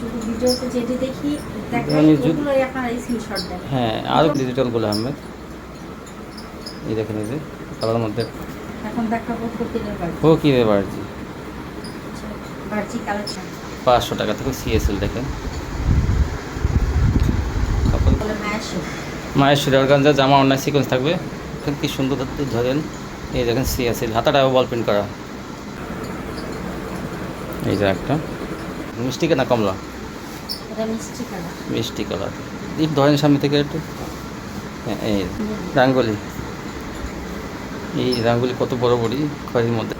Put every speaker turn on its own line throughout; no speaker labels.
শুধু ভিডিওতে যেটি দেখি দেখাই
মানে যদি-
ওগুলোই আপনারা স্ক্রিনশট দেন।
হ্যাঁ ডিজিটাল গোল আহমেদ। এই দেখেন এই যে কালার মধ্যে।
এখন দেখাবো বাড়ি। কালেকশন
টাকা থেকে সিএসএল দেখেন।
মায়ের
গাঞ্জা জামা অন্যায় সিকোয়েন্স থাকবে। দেখেন কি সুন্দর ধরেন। এই দেখেন সিএসএল হাতাটাও বল প্রিন্ট করা। এই যে একটা। মিষ্টি না কমলা।
মিষ্টি কালার
কালার এই ধরেন সামনে থেকে একটু। হ্যাঁ এই রাঙ্গলি। এই রাঙ্গুলি কত বড় বড়ি খয়ের মধ্যে।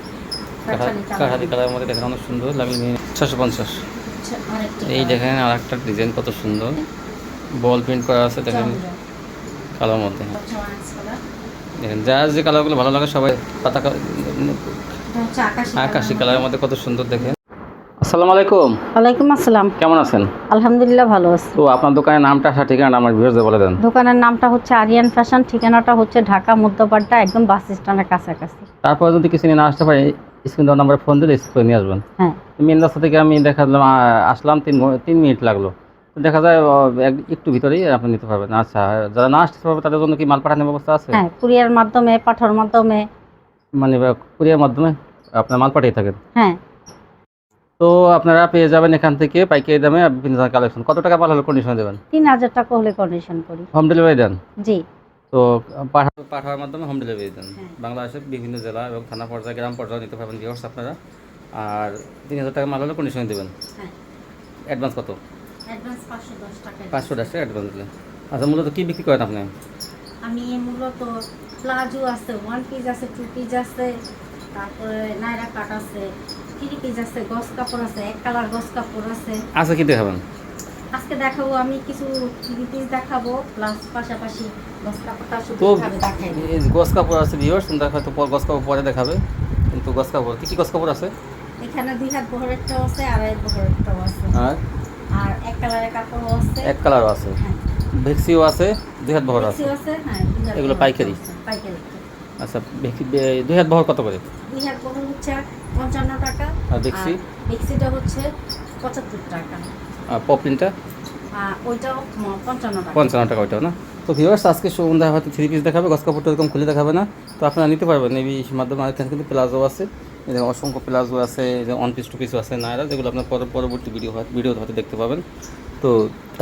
কাঠালি কালারের মধ্যে দেখেন অনেক সুন্দর। লাগলে নিয়ে ছশো পঞ্চাশ। এই দেখেন আর একটা ডিজাইন কত সুন্দর। বল প্রিন্ট করা আছে দেখেন। কালার মধ্যে। দেখেন যার যে কালারগুলো ভালো লাগে সবাই পাতা কা- আকাশি কালারের মধ্যে কত সুন্দর দেখেন। আসসালামু আলাইকুম।
ওয়ালাইকুম আসসালাম।
কেমন আছেন?
আলহামদুলিল্লাহ ভালো আছি।
তো আপনার দোকানের নামটা ঠিকানা আমার ভিউয়ার্সদের বলে দেন।
দোকানের নামটা হচ্ছে আরিয়ান ফ্যাশন ঠিকানাটা হচ্ছে ঢাকা মধ্যপাড়া একদম বাস স্ট্যান্ডের কাছাকাছি।
তারপর যদি কিছু নিয়ে না আসতে পারি স্ক্রিন দেওয়ার নাম্বারে ফোন দিলে স্ক্রিন নিয়ে আসবেন।
হ্যাঁ।
মেন রাস্তা থেকে আমি দেখা আসলাম তিন তিন মিনিট লাগল। দেখা যায় এক- একটু ভিতরেই আপনি নিতে পারবেন। আচ্ছা যারা না আসতে পারবে তাদের জন্য কি মাল পাঠানোর ব্যবস্থা আছে?
হ্যাঁ কুরিয়ার মাধ্যমে পাঠানোর মাধ্যমে।
মানে কুরিয়ার মাধ্যমে আপনার মাল পাঠিয়ে থাকেন।
হ্যাঁ।
তো আপনারা পেয়ে যাবেন এখান থেকে পাইকারি দামে বিভিন্ন ধরনের কালেকশন কত টাকা হলে কন্ডিশন দেবেন?
তিন হাজার টাকা হলে কন্ডিশন করি।
হোম ডেলিভারি দেন?
জি।
তো পাঠা- পাঠানোর মাধ্যমে হোম ডেলিভারি দেন।
হ্যাঁ।
বাংলাদেশের বিভিন্ন জেলা এবং থানা পর্যায়ে গ্রাম পর্যায়ে নিতে পারবেন ভিউয়ার্স আপনারা। আর তিন হাজার টাকা মাল হলে কন্ডিশন দেবেন। অ্যাডভান্স কত?
পাঁচশো দশ টাকা।
অ্যাডভান্স দিলেন। আচ্ছা মূলত কী বিক্রি করেন আপনি?
আমি মূলত প্লাজো আছে ওয়ান পিস আছে টু পিস আছে তারপরে নাইরা কাট আছে পিস আছে গস কাপড় আছে এক কালার গস কাপড় আছে।
আচ্ছা কী দেখাবেন?
আজকে দেখাবো আমি কিছু পিস দেখাবো প্লাস পাশাপাশি গস কাপড়টা শুধু
গস কাপড় আছে ভিউয়ার্স হয়তো গস কাপড় পরে দেখাবে। কিন্তু গস কাপড় কী কী গস কাপড় আছে?
এখানে দুই হাত বহরেরটাও আছে বহরেরটাও আছে।
আর?
আর এক কালারের কাপড়ও আছে।
এক কালারও আছে।
হ্যাঁ।
ভেক্সিও আছে দুই হাত বহর আছে।
হ্যাঁ
এগুলো পাইকারি?
পাইকারি।
আচ্ছা দুই হাত বহর কত করে?
দুই হাত বহর হচ্ছে পঞ্চান্ন টাকা
আর বেক্সি?
বেক্সিটা হচ্ছে পঁচাত্তর টাকা।
আর পপলিনটা?
ওইটাও পঞ্চান্ন টাকা।
পঞ্চান্ন টাকা ওইটাও না? তো ভিউয়ার্স আজকে সন্ধ্যায় হয়তো থ্রি পিস দেখাবে গস কাপড়টা এরকম খুলে দেখাবে না। তো আপনারা নিতে পারবেন এই মাধ্যমে আর কিন্তু প্লাজো আছে। অসংখ্য প্লাজো আছে ওয়ান পিস টু পিসও আছে নায়রা যেগুলো আপনার পর পরবর্তী ভিডিও ভিডিও হয়তো দেখতে পাবেন। তো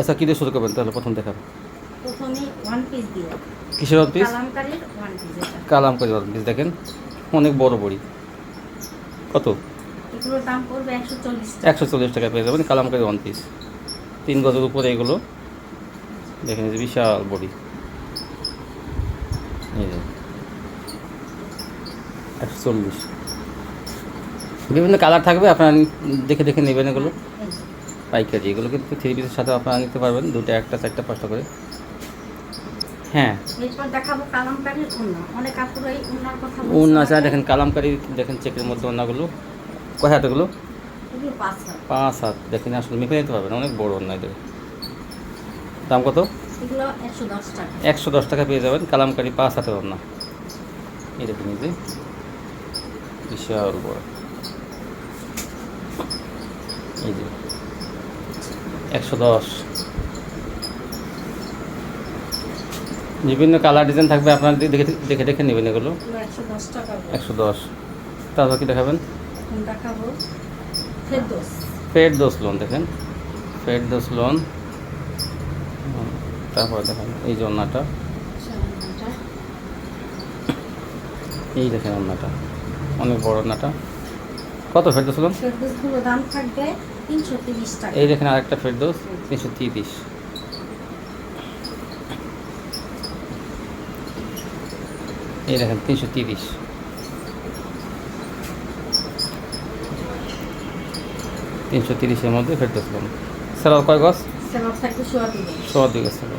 আচ্ছা কী দিয়ে শুরু করবেন তাহলে প্রথম দেখাবেন
প্রথমে ওয়ান পিস দিয়ে
কিসের ওয়ান পিস
কালামকারীর ওয়ান পিস এটা।
ওয়ান পিস দেখেন। অনেক বড় বড়ি। কত?
এগুলোর দাম পড়বে একশো চল্লিশ টাকা।
একশো চল্লিশ টাকা পেয়ে যাবেন কালামকারি ওয়ান পিস তিন গজের উপরে এগুলো। দেখেন বিশাল বডি। একশো চল্লিশ। বিভিন্ন কালার থাকবে আপনারা দেখে দেখে নেবেন এগুলো। পাইকারি এগুলো কিন্তু থ্রি পিসের সাথে আপনারা নিতে পারবেন। দুটো একটা চারটা পাঁচটা করে। হ্যাঁ।
এরপর দেখাবো কালামকারীর উন্না অনেক কাপড়ই উন্নার কথা
উন
বলছে
দেখেন কালামকারি দেখেন চেকের মধ্যে ওনাগুলো কয় হাত এগুলো?
এগুলো পাঁচ হাত।
দেখেন আসলে মেপে নিতে পারবেন অনেক বড় অন্য এদের। দাম কত?
একশো দশ টাকা।
পেয়ে যাবেন কালামকারি পাঁচ হাতের অন্য এই দেখুন এই যে বিশাল বড়। এই যে একশো দশ। বিভিন্ন কালার ডিজাইন থাকবে আপনার দেখে দেখে দেখে নেবেন এগুলো।
একশো দশ
তারপর কি দেখাবেন? ফেড দোষ লোন দেখেন। ফেড দোষ লোন তারপর দেখেন এই যে অন্যটা।
সামনেটা।
এই দেখেন অন্যটা। অনেক বড় অন্যটা। কত ফেড দোষ লোন
দাম থাকবে
এই দেখেন আরেকটা দোষ তিনশো তিরিশ। এই দেখেন তিনশো তিরিশ তিনশো তিরিশের মধ্যে দোষ লোন স্যার কয় গছ
সোয়া আটটি কালার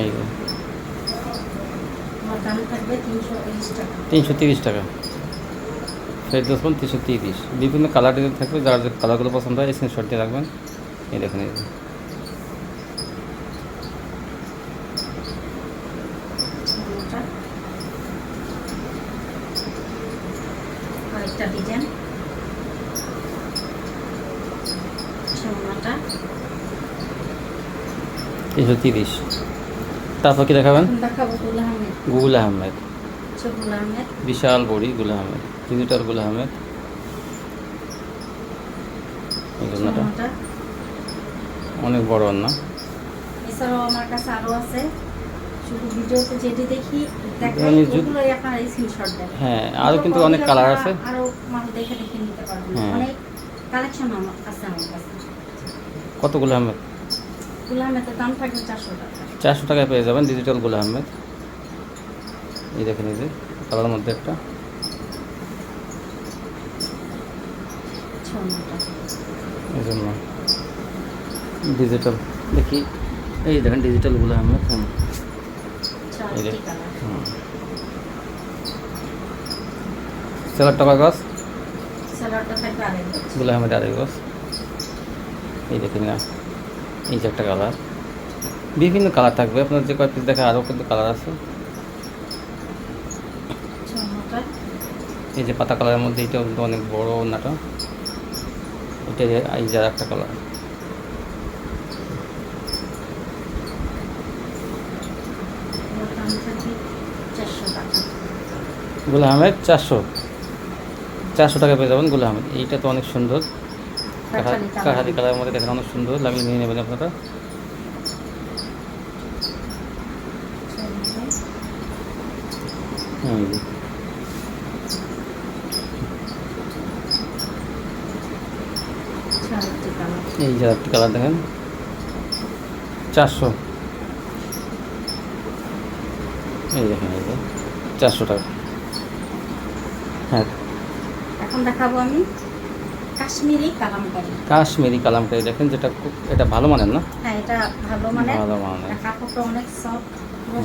এই
তিনশো তিরিশ টাকা
তিরিশ টাকা তিনশো তিরিশ বিভিন্ন কালার ডিজাইন থাকবে যার যে কালারগুলো পছন্দ হয় স্ক্রিনশট দিয়ে রাখবেন এই দেখেন এই যে।
সামনেটা। আরেকটা ডিজাইন সোনাটা
তিনশো তিরিশ। তারপর কি দেখাবেন? গুগুল আহমেদ।
গুল আহমেদ।
বিশাল বড়ি গুল আহমেদ। ডিজিটাল গুল আহমেদ।
সোনাটা
অনেক বড় না
এছাড়াও আমার কাছে আরও আছে। শুধু ভিডিওতে যেটি দেখি দেখাই
আমি যদি-
ওগুলোই আপনারা স্ক্রিনশট দেন।
হ্যাঁ আরও কিন্তু অনেক কালার আছে। হ্যাঁ।
অনেক কালেকশন আমার আছে আমার কাছে।
কত গুল আহমেদ
গুল আহমেদের দাম থাকবে চারশো
টাকায় পেয়ে যাবেন ডিজিটাল গুল আহমেদ। এই দেখেন এই যে কালার মধ্যে একটা। এই জন্য ডিজিটাল দেখি। এই দেখেন ডিজিটাল গুল আহমেদ হুম। এই যে হুম। সেলার টাকা গাছ?
সালোয়ারটা থাকবে আড়াই গজ
গুল আহমেদ আড়াই গাছ। এই দেখেন না। এই যে একটা কালার বিভিন্ন কালার থাকবে। আপনার যে কয়েক পিস দেখে আরও কিন্তু কালার আছে। এই যে পাতা কালারের মধ্যে এটা কিন্তু অনেক বড় ওনাটা এটা এই যে আর একটা কালার গুল আহমেদ চারশো। চারশো টাকা পেয়ে যাবেন গুল আহমেদ। এইটা তো অনেক সুন্দর।
কাঠালি কালার।
কালারের মধ্যে দেখেন অনেক সুন্দর লাগলে নিয়ে নেবেন আপনারা। এই যে একটা কালার দেখেন। চারশো। এই দেখেন এই যে চারশো টাকা হ্যাঁ।
এখন দেখাবো আমি। কাশ্মীরি কালামকারি।
কাশ্মীরি কালামকারি দেখেন যেটা খুব এটা ভালো মানের না?
হ্যাঁ এটা ভালো মানে
ভালো মানের।
কাপড়টা অনেক সফট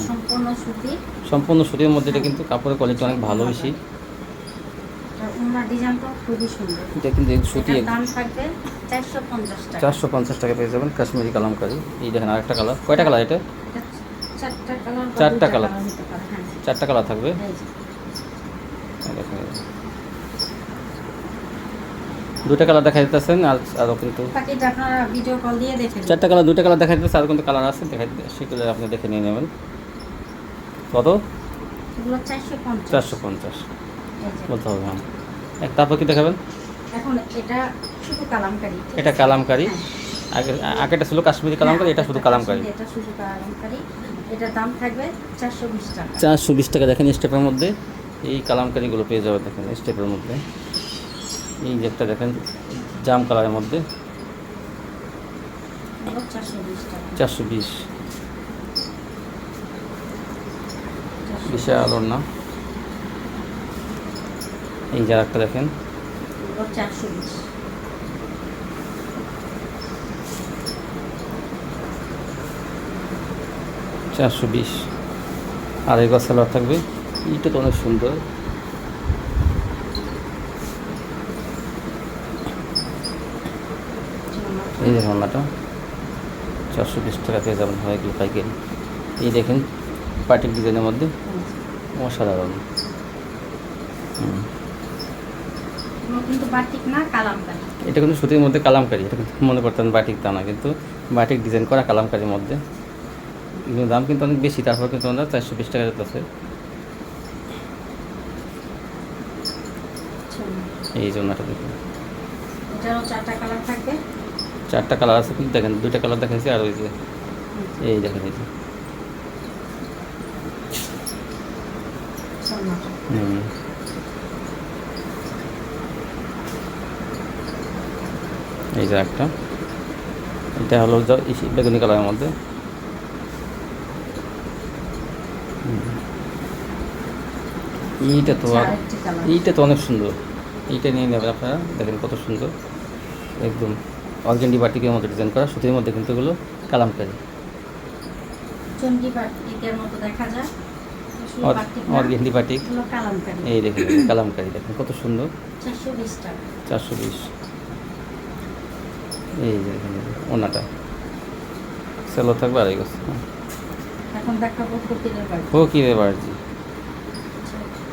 সম্পূর্ণ সুতি।
সম্পূর্ণ সুতির মধ্যে এটা কিন্তু কাপড়ের কোয়ালিটি অনেক ভালো বেশি। এটা কিন্তু সুতি
চারশো পঞ্চাশ টাকা।
পেয়ে যাবেন কাশ্মীরি কালামকারি। এই দেখেন আরেকটা কালার। কয়টা কালার এটা?
চারটা কালার
চারটা
হ্যাঁ।
চারটা কালার থাকবে?
এই যে।
এই দেখেন এই যে। দুটা কালার দেখা দিতেছেন আর আরও কিন্তু। চারটা কালার দুটা কালার দেখা দিতেছে আর কিন্তু কালার আছে দেখা সেগুলো আপনি দেখে নিয়ে নেবেন। কত?
এগুলো চারশো পঞ্চাশ।
বলতে হবে হ্যাঁ। এক তারপর কি দেখাবেন?
এখন এটা শুধু কালামকারি। ঠিক
এটা কালামকারি।
হ্যাঁ।
আগে আগেটা ছিল কাশ্মীরি কালামকারি এটা শুধু কালামকারি।
এটা শুধু কালামকারি। এটার দাম থাকবে চারশো বিশ টাকা।
চারশো বিশ টাকা দেখেন স্টেপের মধ্যে। এই কালামকারিগুলো পেয়ে যাবে দেখেন স্টেপের মধ্যে। এই যে একটা দেখেন, জাম কালারের মধ্যে।
চারশো বিশ।
বিশাল না এই যে একটা দেখেন।
চারশো বিশ।
আর এই গছ থাকবে। এইটা তো অনেক সুন্দর। এই দেখুন রান্নাটা চারশো বিশ টাকা পেয়ে যাবেন হয় এগুলো পাইকারি। এই দেখেন পার্টির ডিজাইনের মধ্যে অসাধারণ। এটা কিন্তু সুতির মধ্যে কালামকারি এটা কিন্তু মনে করতেন বাটিক তা না কিন্তু বাটিক ডিজাইন করা কালামকারির মধ্যে। কিন্তু দাম কিন্তু অনেক বেশি তারপর কিন্তু আমরা চারশো বিশ টাকা যেতে আছে এই জন্যটা দেখুন।
চারটা কালার থাকবে।
চারটা কালার আছে কিন্তু দেখেন দুইটা কালার দেখাইছি আর ওই যে এই দেখেন এই যে হুম। এই যে একটা। এটা হলো বেগুনি কালারের মধ্যে। এইটা তো এইটা তো অনেক সুন্দর। এইটা নিয়ে নেবেন আপনারা দেখেন কত সুন্দর। একদম। অর্গেন্ডি বাটিকের মধ্যে ডিজাইন করা সুতির মধ্যে কিন্তু এগুলো কালামকারি।
মতো
অর্গেন্ডি বাটিক। এই দেখেন কালামকারি দেখেন কত সুন্দর।
চারশো বিশ
এই দেখেন ওনাটা। সেলো থাকবে আড়াই গছ।
এখন দেখাবো ফকিরের বাড়ি।
ও কি রে বাড়জি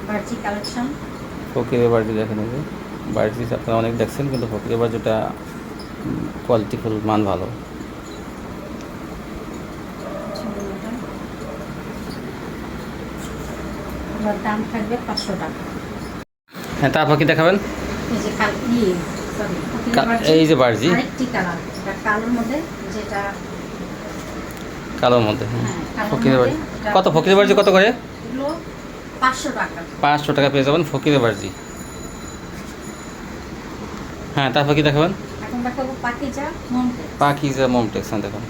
বাড়জি কালেকশন
ফকিরের দেখেন এই আপনারা অনেক দেখছেন কিন্তু ফকিরের বাড়িটা কোয়ালিটিফুল মান ভালো।
দাম থাকবে পাঁচশো টাকা।
হ্যাঁ তারপর কি দেখাবেন?
এই যে ইয়ে
বার্জি।
কালার মধ্যে যেটা
কালোর মধ্যে হ্যাঁ কত ফকিরের বাড়ি কত করে?
পাঁচশো টাকা।
পাঁচশো টাকা পেয়ে যাবেন ফকিরের বাড়ি হ্যাঁ তারপর কি দেখাবেন?
পাকিজা
মোমটেক্স হ্যাঁ দেখুন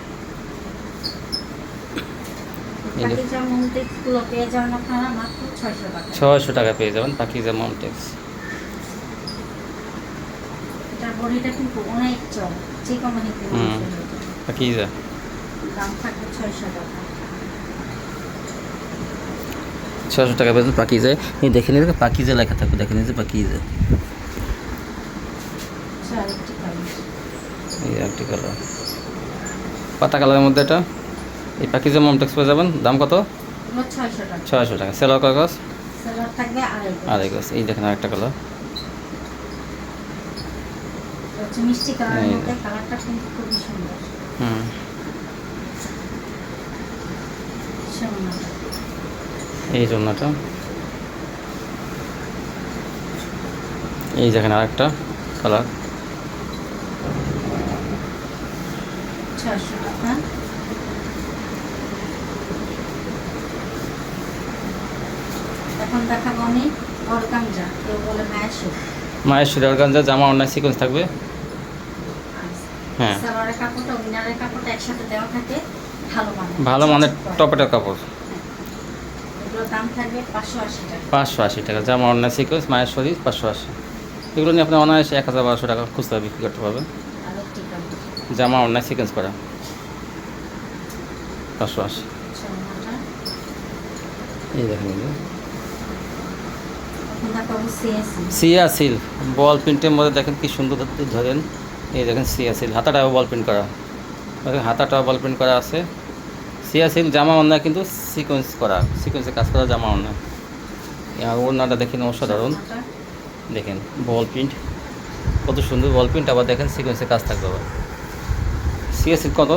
ছয়শো টাকা।
পেয়ে যাবেন পাকিজা মোমটেক্স। পাকিজা।
ছয়শো টাকা।
ছশো টাকা পেয়ে যাবেন পাকিজা এই দেখে নিন পাকিজা লেখা থাকবে দেখে যে পাকিজা
আচ্ছা, আরেকটি কালার
এই একটি কালার? পাতা কালারের মধ্যে এটা? এই পাকিজা মোমটেক্স পেয়ে যাবেন। দাম কত?
ছয়শো টাকা।
কাগজ
সেলার থাকবে আড়াই গজ।
এই দেখেন আরেকটা কালার। হুম। এই জন্যটা। এই দেখেন আরেকটা কালার।
ছয়শো টাকা এখন দেখাবো আমি অর্গানজা কেউ বলে মায়াসু
মায়ের সুরের গাঞ্জা জামা অন্যায় সিকোয়েন্স থাকবে? হ্যাঁ।
সালোয়ারের কাপড়টা উইনারের কাপড়টা একসাথে দেওয়া থাকে ভালো মানের।
ভালো মানের টপেটের কাপড়।
দাম থাকবে পাঁচশো আশি টাকা।
জামা অন্যায় সিকোয়েন্স মায়ের শরীর পাঁচশো আশি। এগুলো নিয়ে আপনি অনায়াসে এক হাজার বারোশো টাকা খুচরা বিক্রি করতে পারবেন। জামা অন্যায় সিকোয়েন্স করা। পাঁচশো আশি এই দেখেন সিয়া সিল। বল প্রিন্টের মধ্যে দেখেন কি সুন্দর ধরেন। এই দেখেন সিয়া সিল। হাতাটাও বল প্রিন্ট করা। দেখেন হাতাটাও বল প্রিন্ট করা আছে। সিয়া সিল, জামা অন্যায় কিন্তু সিকোয়েন্স করা। সিকোয়েন্সে কাজ করা জামা অন্যায়। আর ওড়নাটা দেখেন অসাধারণ। দেখেন বল প্রিন্ট। কত সুন্দর বল প্রিন্ট। আবার দেখেন সিকোয়েন্সে কাজ থাকবে আবার। সিয়া সিল কত?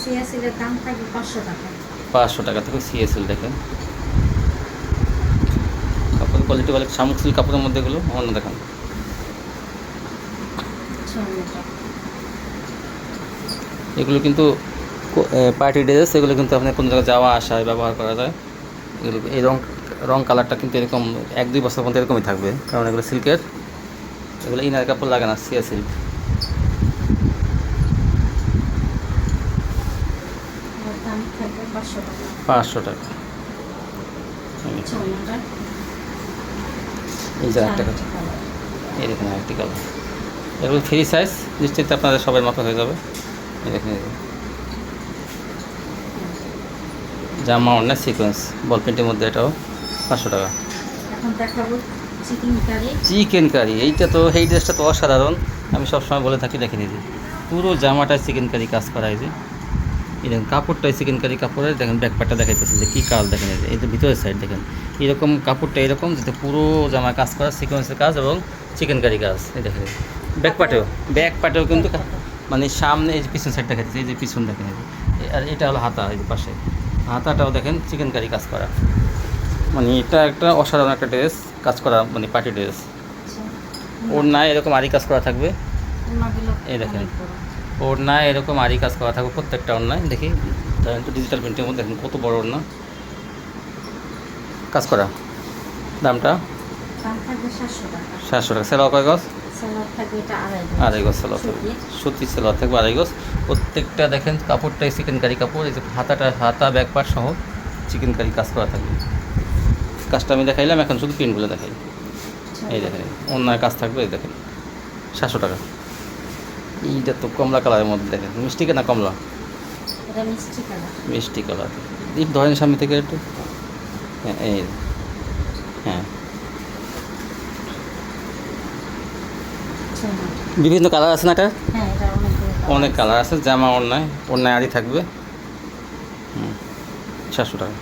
সিএসির দাম থাকবে পাঁচশো টাকা।
পাঁচশো টাকা থেকে সিয়া সিল দেখেন। কাপড় কোয়ালিটি বলে শামুক সিল কাপড়ের মধ্যে এগুলো অন্য দেখেন। এগুলো কিন্তু পার্টি ড্রেস এগুলো কিন্তু আপনার কোনো জায়গায় যাওয়া আসায় ব্যবহার করা যায়। এগুলো এই রং রং কালারটা কিন্তু এরকম এক দুই বছর পর্যন্ত এরকমই থাকবে কারণ এগুলো সিল্কের এগুলো ইনার কাপড় লাগে না সিয়া সিল্ক
এর দাম থাকবে পাঁচশো টাকা।
পাঁচশো টাকা। এই যে একটা? এই দেখেন একটি কালার। এগুলো ফ্রি সাইজ নিশ্চিত আপনাদের সবার মতো হয়ে যাবে। এই দেখেন জামা অন্য সিকোয়েন্স বল প্রিন্টের মধ্যে এটাও পাঁচশো টাকা। চিকেন কারি এইটা তো এই ড্রেসটা তো অসাধারণ। আমি সবসময় বলে থাকি দেখে নিয়েছি পুরো জামাটায় চিকেন কারি কাজ করা যে। এই দেখেন কাপড়টাই চিকেন কারি কাপড়ের দেখেন ব্যাকপারটা দেখাইতেছে যে কী কাল দেখেন এই যে ভিতরের সাইড দেখেন। এরকম কাপড়টা এরকম যেটা পুরো জামা কাজ করা সিকোয়েন্সের কাজ এবং চিকেন কারি কাজ এই দেখেন। ব্যাকপাটেও ব্যাকপাটেও কিন্তু মানে সামনে এই যে পিছন সাইড দেখাচ্ছে এই যে পিছন দেখেন। আর এটা হলো হাতা এই যে পাশে। হাতাটাও দেখেন চিকেন কারি কাজ করা। মানে এটা একটা অসাধারণ একটা ড্রেস কাজ করা মানে পার্টি ড্রেস ওর না এরকম আরি কাজ করা থাকবে। এই দেখেন।
অনেক বড়।
ওর না এরকম আরি কাজ করা থাকবে প্রত্যেকটা অন্যায় দেখি ধরেন তো ডিজিটাল প্রিন্টের মধ্যে দেখেন কত বড় ওড়না। কাজ করা দামটা?
সাতশো টাকা।
সেলাও কয়
এটা আড়াই
গজ। সেলাও থাকবে।
সুতির।
সুতির সেলাও থাকবে আড়াই গজ। প্রত্যেকটা দেখেন কাপড়টাই চিকেন কারি কাপড় এই যে হাতাটা হাতা ব্যাক পার্ট সহ চিকেন কারি কাজ করা থাকবে। কাজটা আমি দেখাইলাম এখন শুধু প্রিন্টগুলো দেখাই। এই দেখেন অন্যায় কাজ থাকবে এই দেখেন। সাতশো টাকা। এইটা তো কমলা কালারের মধ্যে দেখেন। মিষ্টি না কমলা?
মিষ্টি কালার।
এই ধরেন সামনে থেকে একটু। হ্যাঁ এই হ্যাঁ। বিভিন্ন কালার আছে না এটা?
হ্যাঁ
অনেক কালার আছে। জামা অন্যায় অন্যায় আড়ি থাকবে। সাতশো টাকা।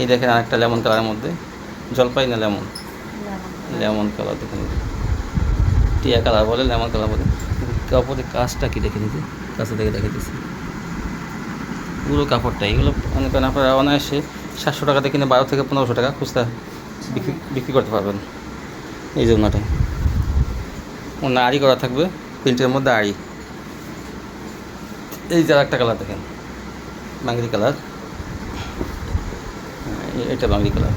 এই দেখেন আরেকটা লেমন কালারের মধ্যে। জলপাই না লেমন
লেমন।
কালার দেখে নিতে টিয়া কালার বলে লেমন কালার বলে। কাপড়ের কাজটা কি দেখে নিতে কাছে দেখে দেখে দিচ্ছি পুরো কাপড়টা, এগুলো মনে করেন আপনারা অনায়াসে সাতশো টাকাতে কিনে বারো থেকে পনেরোশো টাকা খুচরা বিক্রি বিক্রি করতে পারবেন। এই জন্যটাই। অন্য আড়ি করা থাকবে, প্রিন্টের মধ্যে আড়ি। এই যে একটা কালার দেখেন বাঙ্গি কালার। এটা বাঙ্গি কালার।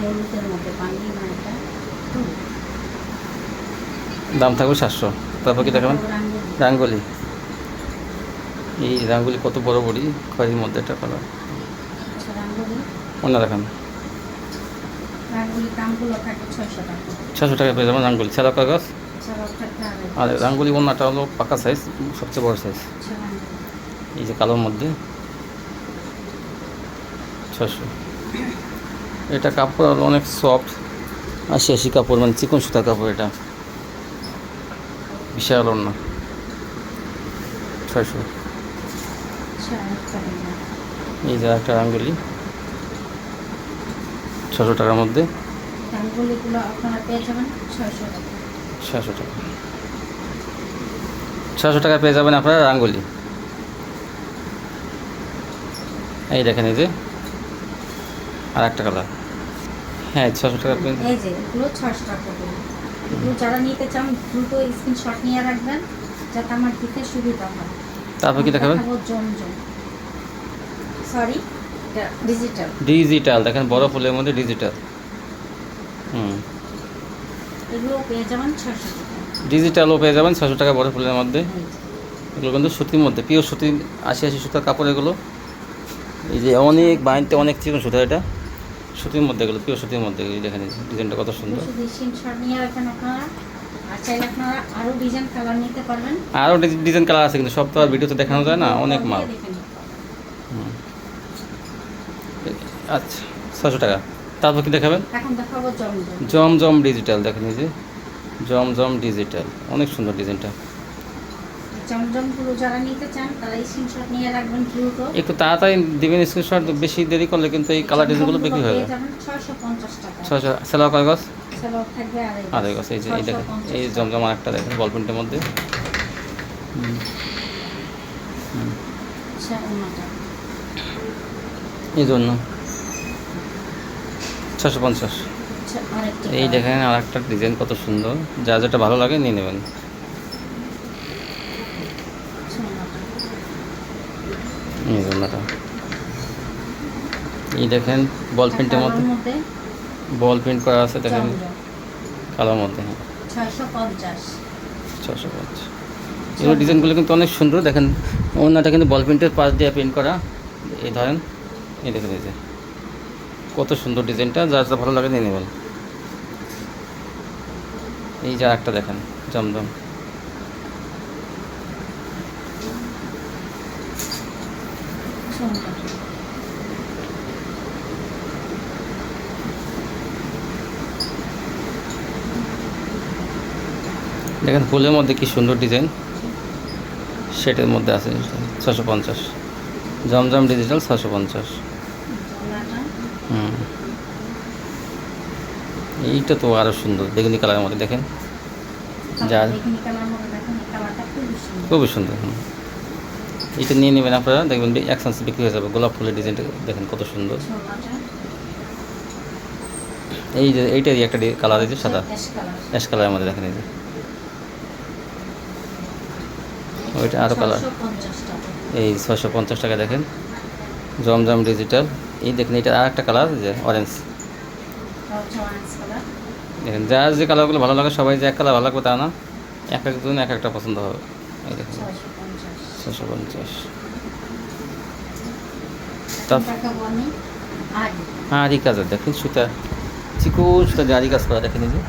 হলুদের মধ্যে।
দাম থাকবে সাতশো। তারপর কি দেখাবেন?
রাঙ্গুলি।
এই রাঙ্গুলি কত বড় বড়ি? খয়ের মধ্যে একটা কালার
আচ্ছা,
অন্য দেখান। ছশো টাকা। পেয়ে যাবেন রাঙ্গুলি। ছেলা কাগজ আর রাঙ্গুলি অন্যটা হলো পাকা সাইজ সবচেয়ে বড় সাইজ
আচ্ছা,
এই যে কালোর মধ্যে। ছশো এটা কাপড় হলো অনেক সফট আশি আশি কাপড় মানে চিকন সুতা কাপড় এটা। বিশাল না ছয়শো। এই যে একটা রাঙ্গুলি। ছশো টাকার মধ্যে। ছশো টাকা। ছশো টাকা। পেয়ে যাবেন আপনারা রাঙ্গুলি। এই দেখেন এই যে। আর একটা কালার। হ্যাঁ ছশো টাকা পেয়ে
এগুলো যারা নিতে চান দ্রুত স্ক্রিনশট নিয়ে রাখবেন যাতে আমার দিতে সুবিধা হয়।
তারপর কি দেখাবেন?
জমজম। সরি ডিজিটাল
ডিজিটাল দেখেন বড় ফুলের মধ্যে ডিজিটাল হুম।
এগুলো পেয়ে যাবেন
ডিজিটালও পেয়ে যাবেন ছশো টাকা বড় ফুলের মধ্যে। এগুলো কিন্তু সুতির মধ্যে পিওর সুতি আশি আশি সুতার কাপড় এগুলো। এই যে অনেক বাইনতে অনেক চিকন সুতা এটা। সুতির মধ্যে এগুলো পিওর সুতির মধ্যে এই দেখেন ডিজাইনটা কত সুন্দর।
আরও ডিজাইন কালার
আছে কিন্তু সব তো আর ভিডিওতে দেখানো যায় না অনেক মাল। আচ্ছা ছশো টাকা। তারপর কি দেখাবেন?
জমজম।
জমজম ডিজিটাল দেখেন এই যে। জমজম ডিজিটাল অনেক সুন্দর ডিজাইনটা
জমজমগুলো যারা নিতে চান তারা স্ক্রিনশট নিয়ে রাখবেন দ্রুত।
একটু তাড়াতাড়ি দেবেন স্ক্রিনশট বেশি দেরি করলে কিন্তু এই কালার ডিজাইনগুলো বিক্রি হয়ে
ছয়শো পঞ্চাশ টাকা।
সেলাও
আড়াই
আড়াই এই যে এই দেখেন এই জমজম আর একটা দেখেন মধ্যে। এই জন্য ছশো পঞ্চাশ। এই দেখেন আর একটা ডিজাইন কত সুন্দর। যা যেটা ভালো লাগে নিয়ে নেবেন
আচ্ছা, অন্যটা।
এই জন্যটা এই দেখেন বল প্রিন্টের মধ্যে? বল প্রিন্ট করা আছে দেখেন। কালোর মধ্যে হ্যাঁ।
ছয়শো পঞ্চাশ।
ছশো পঞ্চাশ। এগুলো ডিজাইনগুলো কিন্তু অনেক সুন্দর দেখেন। অন্যটা কিন্তু বল প্রিন্টের পাশ দিয়ে প্রিন্ট করা। এই ধরেন এই দেখেন এই যে। কত সুন্দর ডিজাইনটা যার যা ভালো লাগে নিয়ে নেবেন। এই যে একটা দেখেন জমজম
আচ্ছা, অন্যটা।
দেখেন ফুলের মধ্যে কি সুন্দর ডিজাইন? সেটের মধ্যে আছে ছশো পঞ্চাশ। জমজম ডিজিটাল ছশো পঞ্চাশ। হুম। এইটা তো আরও সুন্দর বেগুনি কালারের মধ্যে দেখেন। যা
বেগুনি কালার মধ্যে দেখেন এই কালারটা খুবই সুন্দর
হুম। এইটা নিয়ে নেবেন আপনারা দেখবেন এক বিক্রি হয়ে যাবে। গোলাপ ফুলের ডিজাইনটা দেখেন কত সুন্দর।
আচ্ছা,
এই যে এইটারই একটা কালার আছে সাদা।
অ্যাশ
অ্যাশ কালারের মধ্যে দেখেন এই যে। ওইটা আরও কালার এই ছশো পঞ্চাশ টাকা দেখেন। জমজম ডিজিটাল এই দেখেন এটা আর একটা কালার যে অরেঞ্জ
হচ্ছে
দেখেন যার যে কালারগুলো ভালো লাগে সবাই যে এক কালার ভালো লাগবে তা না। এক একজন এক একটা পছন্দ হবে। এই দেখেন। ছশো পঞ্চাশ।
এখন
তার-
দেখাবো আমি
আরি। কাজের দেখেন সুতা। চিকুন সুতা দিয়ে আরি কাজ করা দেখেন এই যে।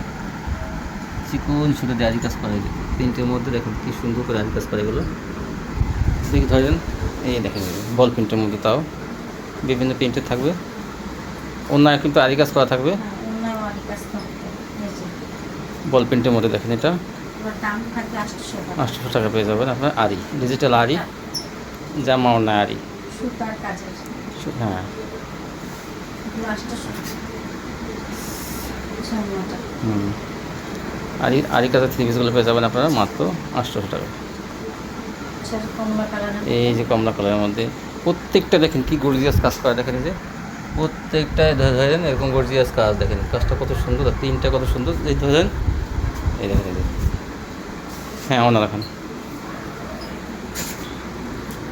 চিকুন সুতা দিয়ে কাজ করা এই যে প্রিন্টের মধ্যে দেখেন কি সুন্দর করে আরি কাজ করে এগুলো। দেখি ধরেন এই দেখেন বল প্রিন্টের মধ্যে তাও। বিভিন্ন প্রিন্টের থাকবে। অন্য কিন্তু আরি কাজ করা থাকবে।
হ্যাঁ,
বল প্রিন্টের মধ্যে দেখেন এটা।
এবার দাম থাকবে আটশো টাকা।
পেয়ে যাবেন আপনার আরি ডিজিটাল আরি জামা অন্য আরি হ্যাঁ। হুম। আর এই আরি কাজের থ্রি পিসগুলো পেয়ে যাবেন আপনারা মাত্র আটশোশো টাকা।
আচ্ছা কালারের
এই যে কমলা কালারের মধ্যে প্রত্যেকটা দেখেন কি গর্জিয়াস কাজ করা দেখেন যে। প্রত্যেকটায় ধরে ধরেন এরকম গর্জিয়াস কাজ দেখেন। কাজটা কত সুন্দর আর তিনটা কত সুন্দর এই ধরেন এই দেখেন এই যে হ্যাঁ ওনা দেখেন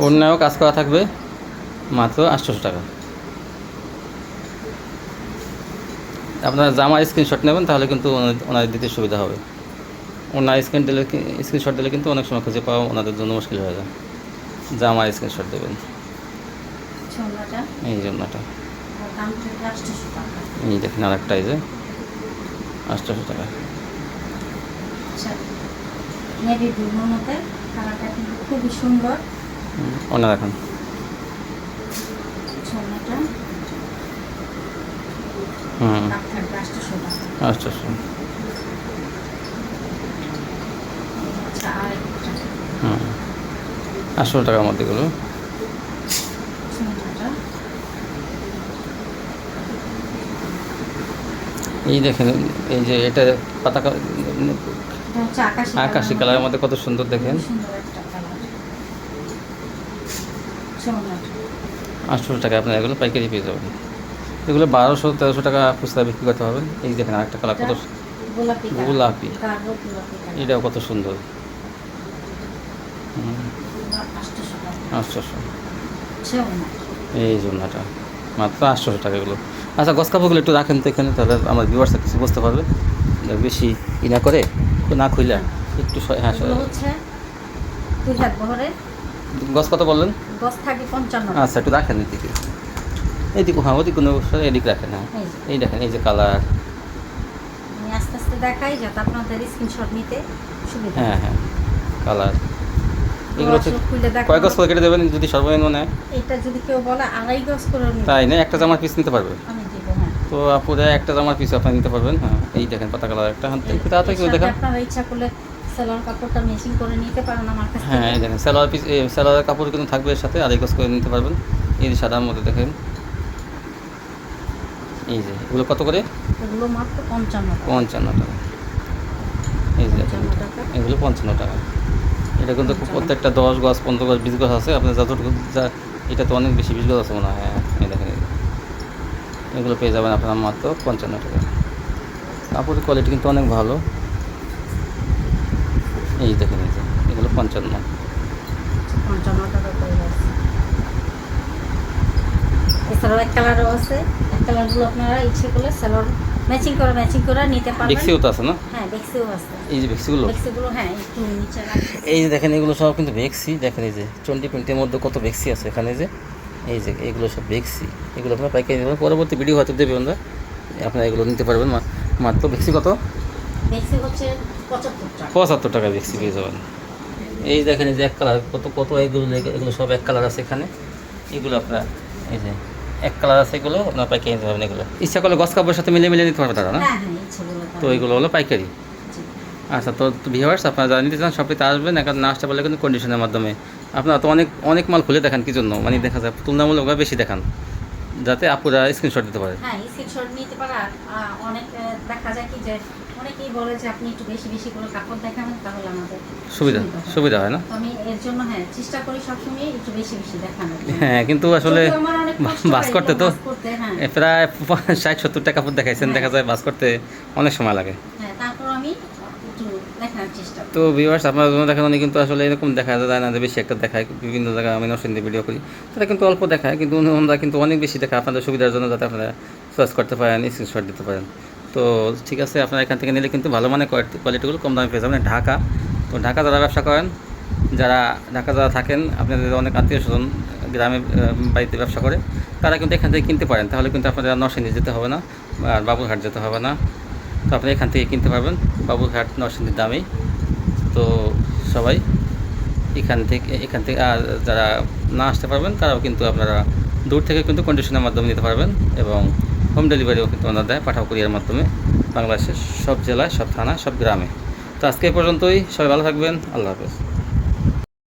অন্যায়ও কাজ করা থাকবে মাত্র আটশোশো টাকা। আপনারা জামার স্ক্রিনশট নেবেন তাহলে কিন্তু ওনার- ওনাদের দিতে সুবিধা হবে। ওনার স্ক্রিন দিলে স্ক্রিনশট দিলে কিন্তু অনেক সময় খুঁজে পাওয়া ওনাদের জন্য মুশকিল হয়ে যায়। জামার স্ক্রিনশট দেবেন। এই জন্যটা এই দেখেন আর একটা এই যে আটশোশো টাকা।
আচ্ছা নেভি ব্লুর মধ্যে কালারটা কিন্তু খুবই সুন্দর
হুম, ওনা দেখেন
হচ্ছে অন্যটা আটশোশো আচ্ছা আর
হুম। আটশো টাকার মধ্যে এগুলো। এই দেখেন এই যে এটা
এটা আকাশি
কালারের মধ্যে কত সুন্দর দেখেন। আটশোশো টাকা আপনার এগুলো পাইকারি পেয়ে যাবেন। এগুলো বারোশো তেরোশো টাকা খুচরা বিক্রি করতে হবে এই দেখেন আরেকটা কালার কত
গোলাপি।
এটাও কত সুন্দর।
আটশোশো।
এই জন্যটা মাত্র আটশোশো টাকা এগুলো। আচ্ছা গছ কাপড়গুলো একটু রাখেন তো এখানে তাহলে আমার ভিউয়ার্সরা কিছু বুঝতে পারবে। বেশি ই না করে না খুইলা একটু হ্যাঁ গছ কত বললেন?
গছ থাকে পঞ্চান্ন।
আচ্ছা একটু রাখেন এদিকে। এদিকে হ্যাঁ ওদিকে কোনো এদিক রাখেন হ্যাঁ
এই
দেখেন এই যে কালার।
আমি আস্তে আস্তে দেখাই যাতে আপনাদের স্ক্রিনশট নিতে সুবিধা
হ্যাঁ। হ্যাঁ কালার। এগুলো হচ্ছে। কয় গছ করে কেটে দেবেন যদি সর্বনিম্ন নেয়?
এটা যদি কেউ বলে আড়াই গজ করে
তাই না? একটা জামার পিস নিতে পারবে?
আমি দিব হ্যাঁ।
তো আপুরে একটা জামার পিস আপনি নিতে পারবেন হ্যাঁ। এই দেখেন পাতা কালার একটা
এর
করে
সাথে
দেখেন?
আপনারা ইচ্ছা করলে সেলার কাপড়টা মেশিং করে নিতে পারেন আমার কাছ
হ্যাঁ দেখেন সালোয়ার পিস সালোয়ারের কাপড় কিন্তু থাকবে এর সাথে আড়াই গজ করে নিতে পারবেন। এই সাদার মধ্যে দেখেন। এই যে এগুলো কত করে?
এগুলো মাত্র পঞ্চান্ন টাকা।
পঞ্চান্ন টাকা। এই যে এগুলো পঞ্চান্ন টাকা। এটা কিন্তু প্রত্যেকটা দশ গজ পনেরো গজ বিশ গজ আছে। আপনার যতটুকু যা এটা তো অনেক বেশি বিশ গজ আছে মনে হয়। হ্যাঁ এই দেখেন এগুলো পেয়ে যাবেন আপনার মাত্র পঞ্চান্ন টাকা। কাপড়ের কোয়ালিটি কিন্তু অনেক ভালো। এই দেখেন এই যে এগুলো পঞ্চান্ন।
পঞ্চান্ন টাকা এছাড়াও এক কালারও আছে। এক কালারগুলো আপনারা ইচ্ছে করলে সেলর ম্যাচিং করে ম্যাচিং করে নিতে পারবেন।
বেক্সিও তো আছে না?
হ্যাঁ বেক্সিও আছে।
এই যে বেক্সিগুলো?
বেক্সিগুলো হ্যাঁ একটু নিচে রাখি
এই যে দেখেন এগুলো সব কিন্তু ভেক্সি দেখেন এই যে টোয়েন্টি টোয়েন্টির মধ্যে কত ভেক্সি আছে এখানে যে। এই যে এগুলো সব ভেক্সি এগুলো আপনার পাইকারি নেবেন পরবর্তী ভিডিও হয়তো দেবে আমরা আপনারা এগুলো নিতে পারবেন। মাত্র ভেক্সি কত?
বেক্সি হচ্ছে পঁচাত্তর টাকা।
ভেক্সি পেয়ে যাবেন। এই দেখেন এই যে এক কালার কত কত এগুলো এগুলো সব এক কালার আছে এখানে। এগুলো আপনার এই যে এক কালার আছে এগুলো আপনার পাইকারি নিতে পারবেন এগুলো। ইচ্ছা করলে গছ কাপড়ের সাথে মিলে মিলে নিতে পারবে তারা না? তো এগুলো হলো পাইকারি। আচ্ছা তো ভিউয়ার্স আপনারা যারা নিতে চান সবটিতে আসবেন এখন না আসতে পারলে কিন্তু কন্ডিশনের মাধ্যমে। আপনারা তো অনেক অনেক মাল খুলে দেখান কি জন্য? মানে দেখা যায় তুলনামূলকভাবে বেশি দেখান যাতে আপুরা স্ক্রিনশট দিতে পারে।
হ্যাঁ স্ক্রিনশট নিতে পারে অনেক দেখা যায় কি যে অনেকেই বলে যে আপনি একটু বেশি বেশি করে কাপড় দেখাবেন তাহলে আমাদের
সুবিধা সুবিধা হয় না?
আমি এর জন্য হ্যাঁ চেষ্টা করি সবসময় একটু বেশি বেশি দেখানোর
হ্যাঁ কিন্তু আসলে বাস করতে তো
হ্যাঁ।
প্রায় ষাট সত্তর টাকা কাপড় দেখাইছেন
হ্যাঁ।
দেখা যায় বাস করতে অনেক সময় লাগে।
হ্যাঁ তারপর আমি
তো ভিউয়ার্স আপনারা জন্য দেখানো কিন্তু আসলে এরকম দেখা যায় না যে বেশি একটা দেখায় বিভিন্ন জায়গায় আমি নরসিংদী ভিডিও করি। তারা কিন্তু অল্প দেখায় কিন্তু ওনারা কিন্তু অনেক বেশি দেখায় আপনাদের সুবিধার জন্য যাতে আপনারা চয়েস করতে পারেন স্ক্রিনশট দিতে পারেন। তো ঠিক আছে, আপনারা এখান থেকে নিলে কিন্তু ভালো মানের কোয়ালিটিগুলো কম দামে পেয়ে যাবেন। ঢাকা। তো ঢাকা যারা ব্যবসা করেন, যারা ঢাকা যারা থাকেন, আপনাদের অনেক আত্মীয় স্বজন গ্রামে বাড়িতে ব্যবসা করে, তারা কিন্তু এখান থেকে কিনতে পারেন। তাহলে কিন্তু আপনাদের নরসিংদী যেতে হবে না, আর বাবুরহাট যেতে হবে না। তো আপনি এখান থেকে কিনতে পারবেন, বাবুরহাট, নরসিংদীর দামেই তো সবাই এখান থেকে এখান থেকে, আর যারা না আসতে পারবেন, তারাও কিন্তু আপনারা দূর থেকে কিন্তু কন্ডিশনের মাধ্যমে নিতে পারবেন এবং হোম ডেলিভারিও কিন্তু ওনারা দেয়, পাঠাও কুরিয়ার মাধ্যমে। বাংলাদেশের সব জেলায়, সব থানা সব গ্রামে। তো আজকে পর্যন্তই। সবাই ভালো থাকবেন। আল্লাহ হাফেজ।